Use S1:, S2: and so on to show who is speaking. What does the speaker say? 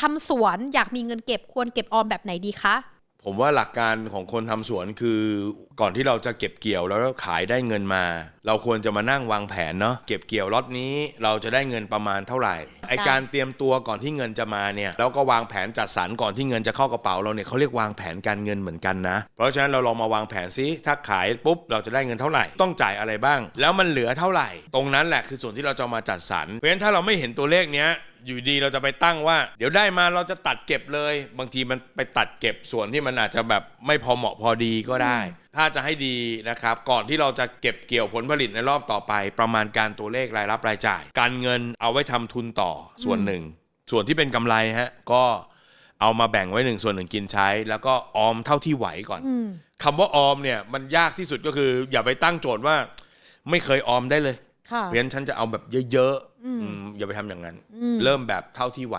S1: ทำสวนอยากมีเงินเก็บควรเก็บออมแบบไหนดีคะ
S2: ผมว่าหลักการของคนทำสวนคือก่อนที่เราจะเก็บเกี่ยวแล้วขายได้เงินมา เราควรจะมานั่งวางแผนเนาะเก็บเกี่ยวล็อตนี้เราจะได้เงินประมาณเท่าไหร่ไอการเตรียมตัวก่อนที่เงินจะมาเนี่ยแล้วก็วางแผนจัดสรรก่อนที่เงินจะเข้ากระเป๋าเราเนี่ยเขาเรียกวางแผนการเงินเหมือนกันนะ เพราะฉะนั้นเราลองมาวางแผนซิถ้าขายปุ๊บเราจะได้เงินเท่าไหร่ ต้องจ่ายอะไรบ้าง แล้วมันเหลือเท่าไหร่ ตรงนั้นแหละคือส่วนที่เราจะมาจัดสรรเพราะฉะนั้นถ้าเราไม่เห็นตัวเลขเนี้ยอยู่ดีเราจะไปตั้งว่า เดี๋ยวได้มาเราจะตัดเก็บเลย บางทีมันไปตัดเก็บส่วนที่มันอาจจะแบบไม่พอเหมาะพอดีก็ได้ ถ้าจะให้ดีนะครับ ก่อนที่เราจะเก็บเกี่ยวผลผลิตในรอบต่อไป ประมาณการตัวเลขรายรับรายจ่าย การเงินเอาไว้ทำทุนต่อส่วนหนึ่ง ส่วนที่เป็นกำไรฮะก็เอามาแบ่งไว้หนึ่งส่วนหนึ่งกินใช้ แล้วก็ออมเท่าที่ไหวก่อนคำว่าออมเนี่ยมันยากที่สุดก็คือ อย่าไปตั้งโจทย์ว่า ไม่เคยออมได้เลย
S1: ค่ะ
S2: เพราะฉะนั้นฉันจะเอาแบบเยอะๆอืมอย่าไปทำอย่างนั้น เริ่มแบบเท่าที่ไหว